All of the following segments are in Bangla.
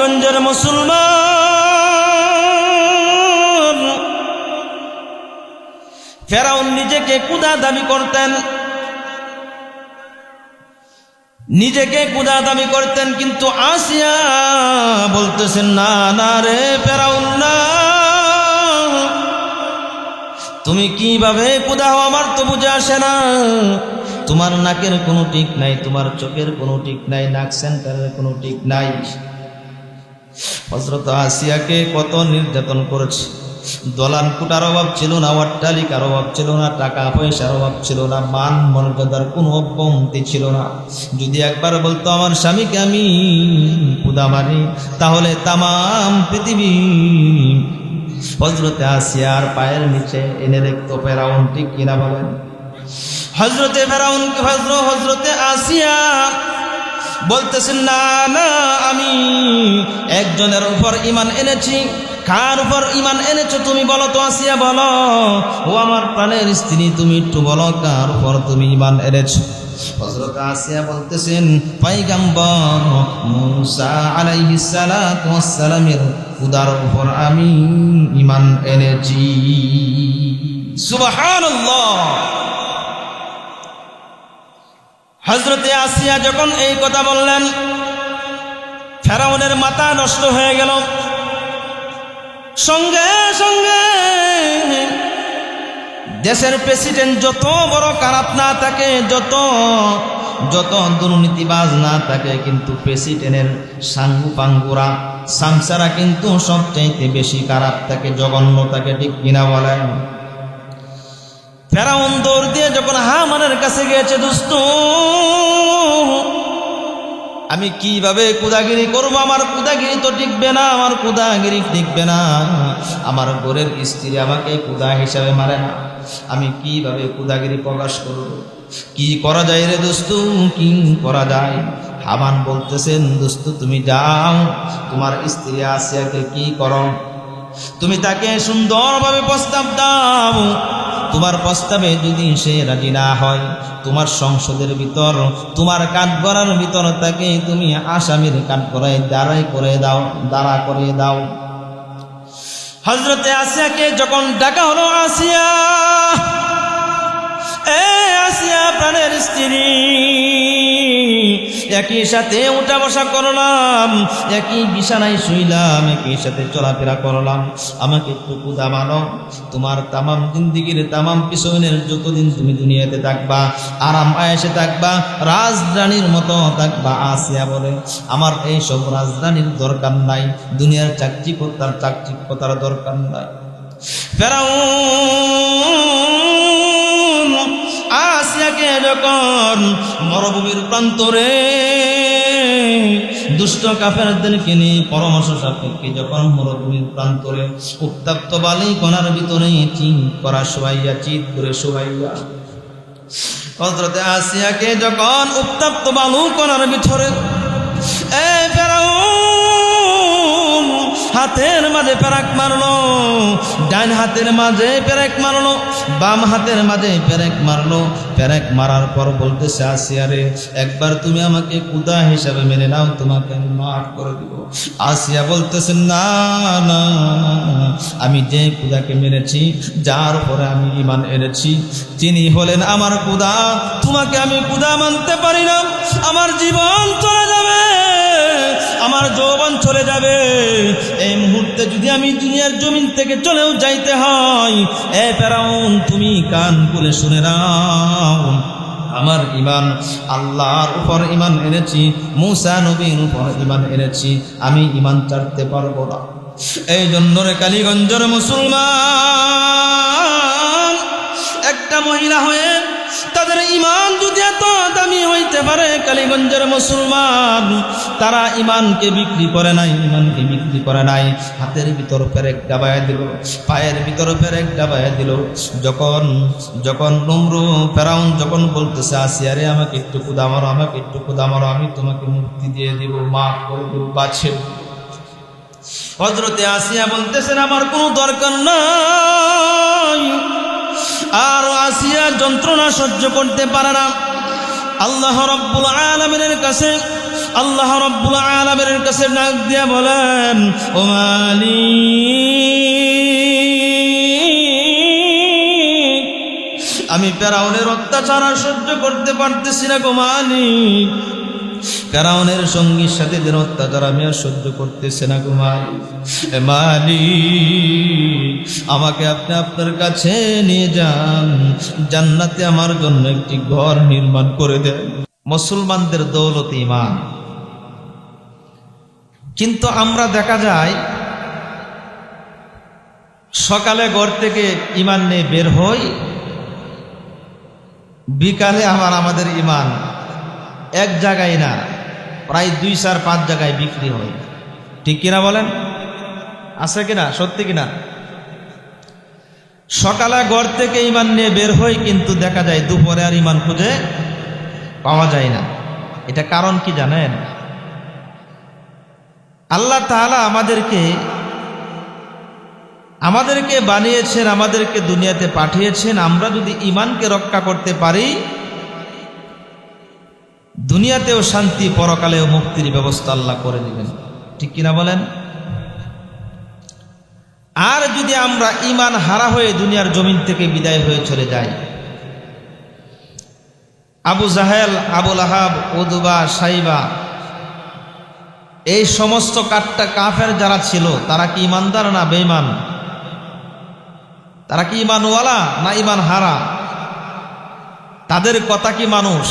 কালীগঞ্জের মুসলমান। ফেরাউন নিজেকে কুদা দাবি করতেন। নিজেকে কুদা দাবি করতেন, কিন্তু আসিয়া বলতেছেন, না না রে ফেরাউন, না। তুমি কীভাবে কুদা হও আমার তো বুঝে আসে না। তোমার নাকের কোনো ঠিক নাই, তোমার চোখের কোনো ঠিক নাই, নাক সেন্টারের কোনো ঠিক নাই। হজরত আসিয়াকে কত নির্যাতন করেছে। দলান কুটার অভাব ছিল না, অট্টালিকার অভাব ছিল না, টাকা পয়সার অভাব ছিল না, মান মর্যাদার কোনো অব্যমতি ছিল না। যদি একবার বলতো আমার স্বামীকে আমি কুদা মারি, তাহলে তামাম পৃথিবী হজরতে আসিয়ার পায়ের নিচে এনে দেখতো ফেরাউন ঠিক কিনা বলেন? হজরতে ফেরাউন হজর হজরতে আসিয়া বলতেছেন, না না, আমি একজনের উপর ইমান এনেছি। কার উপর ইমান এনেছো তুমি বলো তো, আসিয়া বলো। ও আমার প্রাণের স্ত্রী, তুমি একটু বলো, কার উপর তুমি ইমান এনেছো? বলতেছেন আমি ইমান এনেছি। সুবহানাল্লাহ! হজরতে আসিয়া যখন এই কথা বললেন, ফেরাউনের মাথা নষ্ট হয়ে গেল। সঙ্গে সঙ্গে দেশের প্রেসিডেন্ট যত বড় খারাপ না থাকে, যত যত দুর্নীতিবাজ না থাকে, কিন্তু প্রেসিডেন্টের সাঙ্গু পাঙ্গুরা সামসারা কিন্তু সবচাইতে বেশি খারাপ থাকে, জঘন্য থাকে, ঠিক কিনা বলেন? ফেরাউন দৌড় দিয়ে যখন হামানের কাছে গিয়েছে, দোস্ত, আমি কীভাবে কুদাগিরি করব? আমার কুদাগিরি তো টিকবে না, আমার কুদাগিরি টিকবে না। আমার গোরের স্ত্রী আমাকে কুদা হিসাবে মারে না। আমি কীভাবে কুদাগিরি প্রকাশ করব? কি করা যায় রে দোস্ত? কি করা যায়? হামান বলতেছেন, দোস্ত, তুমি যাও, তোমার স্ত্রী আসিয়াকে কি করো? তুমি তাকে সুন্দরভাবে প্রস্তাব দাও। তোমার প্রস্তাবে যদি সে রাজি না হয়, তোমার সংসদের ভিতর, তোমার কাঠগড়ার ভিতর তাকে তুমি আসামির কাঠগড়ায় দাঁড়াই করে দাও, দাঁড়া করে দাও। হজরতে আসিয়াকে যখন ডাকা হলো, আসিয়া, এ আসিয়া প্রাণের স্ত্রী একই সাথে উঠা বসা করলাম, একই বিছানায় শুইলাম, একই সাথে চলাফেরা করলাম। আমাকে একটু কুদা মানো, তোমার তামাম জিন্দিগির তামাম পিছনের যতদিন তুমি দুনিয়াতে থাকবা, আরাম আয়েসে থাকবা রাজরানীর মতো থাকবা, আসিয়া বলে, আমার এই সব রাজধানীর দরকার নাই, দুনিয়ার চাকচিকতার চাকচিকতার দরকার নাই। ফেরাউন আসিয়াকে যখন মরভূমির প্রান্তরে দুষ্ট কাফেরদেরকে নিয়ে পরামর্শ সাপেক্ষে যখন মরভূমির প্রান্তরে উত্তাপ্ত বালি কণার ভিতরে চিন করা শোয়াইয়া চিত করে শোয়াইয়া হজরতে আসিয়াকে যখন উত্তাপ্ত বালু কণার ভিতরে হাতের মাঝে ফেরাক মারলো ডান হাতের মাঝে পেরেক মারলো, বাম হাতের মাঝে পেরেক মারলো। পেরেক মারার পর বলতেছে আসিয়ারে একবার তুমি আমাকে কুদা হিসাবে মেনে নাও, তোমাকে আমি মাফ করে দিব। আসিয়া বলতেছে, না না, আমি যে কুদাকে মেরেছি, যার পরে আমি ইমান এনেছি, তিনি হলেন আমার কুদা। তোমাকে আমি কুদা মানতে পারি না, আমার জীবন চলে যাবে। আমার যৌবন চলে যাবে। এই মুহূর্তে যদি আমি দুনিয়ার জমিন থেকে চলেও যাইতে হয়, এ ফেরাউন, তুমি কান খুলে শুনে নাও। আমার ইমান আল্লাহর উপর ইমান এনেছি, মুসা নবীর উপর ইমান এনেছি, আমি ইমান চাটতে পারব না। এই জন্য রে কালীগঞ্জের মুসলমান, একটা মহিলা হয়ে পারে কালীগঞ্জের মুসলমান। তারা ইমানকে বিক্রি করে নাই ইমানকে বিক্রি করে নাই। হাতের ভিতর ফেরেক ডাবায় দিল, পায়ের ভিতর ফেরেক ডাবায় দিল। যখন যখন নমরু ফেরাউন যখন বলতেছে আসিয়ারে আমাকে একটু কুদা মারো, আমাকে একটু কুদা মারো, আমি তোমাকে মুক্তি দিয়ে দিব, মাফ করে দেবো হজরতে আসিয়া বলতেছেন, আমার কোনো দরকার নাই। আর আসিয়া যন্ত্রণা সহ্য করতে পারে না। আল্লাহ রব্বুল আলমিনের কাছে, আল্লাহ রব্বুল আলমের কাছে ডাক দিয়া বলেন, ও মালিক, আমি প্যারাউনের অত্যাচার সহ্য করতে পারতেছি না গো মালিক। ফেরাউনের সঙ্গীর সাথীদের অত্যাচার আমি আর সহ্য করতেছি না এ মালিক, আমাকে আপনি আপনার কাছে নিয়ে যান। জান্নাতে আমার জন্য একটি ঘর নির্মাণ করে দেন। মুসলমানদের দৌলত ইমান কিন্তু আমরা দেখা যায়, সকালে ঘর থেকে ইমান নিয়ে বের হই, বিকালে আমার আমাদের ইমান এক জায়গায় না, প্রায় দুই চার পাঁচ জায়গায় বিক্রি হয়। ঠিক কিনা বলেন? আছে কিনা? সত্যি কিনা? সকালে ঘর থেকে ইমান নিয়ে বের হই, কিন্তু দেখা যায় দুপুরে আর ইমান খুঁজে পাওয়া যায় না। এটা কারণ কি জানেন? আল্লাহ তাআলা আমাদেরকে আমাদেরকে বানিয়েছেন, আমাদেরকে দুনিয়াতে পাঠিয়েছেন। আমরা যদি ইমানকে রক্ষা করতে পারি দুনিয়াতেও শান্তি, পরকালেও মুক্তির ব্যবস্থা আল্লাহ করে দিবেন। ঠিক কিনা বলেন? আর যদি আমরা ইমান হারা হয়ে দুনিয়ার জমিন থেকে বিদায় হয়ে চলে যাই, আবু জাহেল আবুল আহাব উদুবা, সাইবা, এই সমস্ত কাঠটা কাফের যারা ছিল, তারা কি ইমানদার না বেইমান তারা কি ইমানওয়ালা না ইমান হারা? তাদের কথা কি মানুষ?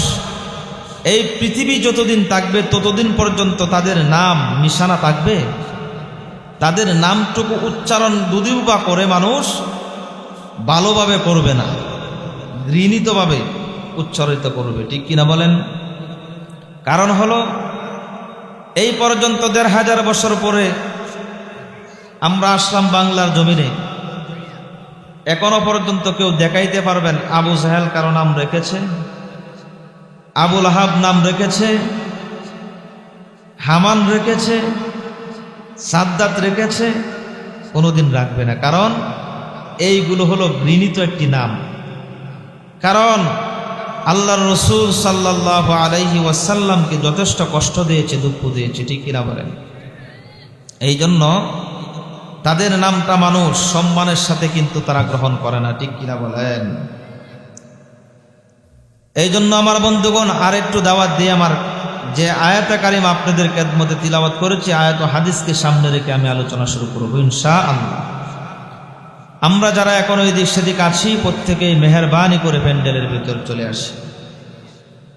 এই পৃথিবী যতদিন থাকবে, ততদিন পর্যন্ত তাদের নাম নিশানা থাকবে। তাদের নামটুকু উচ্চারণ যদিও বা করে মানুষ ভালোভাবে করবে না, ঘৃণিতভাবে উচ্চারিত করবে, ঠিক কিনা বলেন? কারণ হলো, এই পর্যন্ত দেড় হাজার বছর পরে আমরা আসলাম বাংলার জমিনে। এখনও পর্যন্ত কেউ দেখাইতে পারবেন, আবু সাহেল কারও নাম রেখেছে? আবুল আহাব নাম রেখেছে, হামান রেখেছে, সাদ্দাত রেখেছে, কোনোদিন রাখবে না। কারণ এইগুলো হলো ঘৃণিত একটি নাম। কারণ আল্লাহর রসুল সাল্লাহ আলাইহি ওয়াসাল্লামকে যথেষ্ট কষ্ট দিয়েছে, দুঃখ দিয়েছে, ঠিক কিনা বলেন? এই জন্য তাদের নামটা মানুষ সম্মানের সাথে কিন্তু তারা গ্রহণ করে না, ঠিক কিনা বলেন? এই জন্য আমার বন্ধুগণ আর একটু দাওয়াত দিয়ে আমার যে আয়াত কারিম আপনাদের মধ্যে তিলাবাত করেছি, আয়াত হাদিসকে সামনে রেখে আমি আলোচনা শুরু করব ইনশা আল্লাহ আমরা যারা এখন ওই দিক সেদিক আছি, প্রত্যেকেই মেহরবানি করে প্যান্ডেলের ভিতর চলে আসি।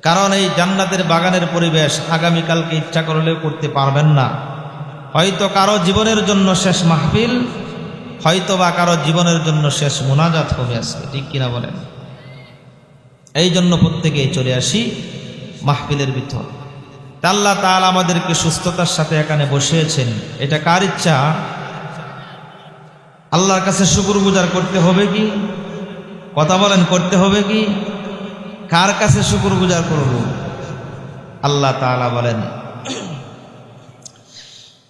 কারণ এই জান্নাতের বাগানের পরিবেশ আগামীকালকে ইচ্ছা করলেও করতে পারবেন না। হয়তো কারও জীবনের জন্য শেষ মাহফিল হয়তো বা কারও জীবনের জন্য শেষ মোনাজাত হবে আজকে, ঠিক কিনা বলেন? এই জন্য প্রত্যেকেই চলে আসি মাহফিলের ভিতর আল্লাহ তাল আমাদেরকে সুস্থতার সাথে এখানে বসিয়েছেন এটা কার ইচ্ছা আল্লাহর কাছে শুকুর গুজার করতে হবে কি কথা বলেন করতে হবে কি কার কাছে শুকুর গুজার করব আল্লাহ তাআলা বলেন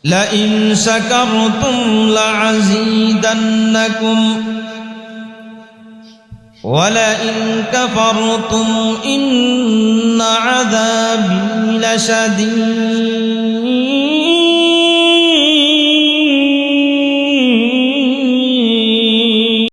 لئن شكرتم لأزيدنكم ولئن كفرتم إن عذابي لشديد.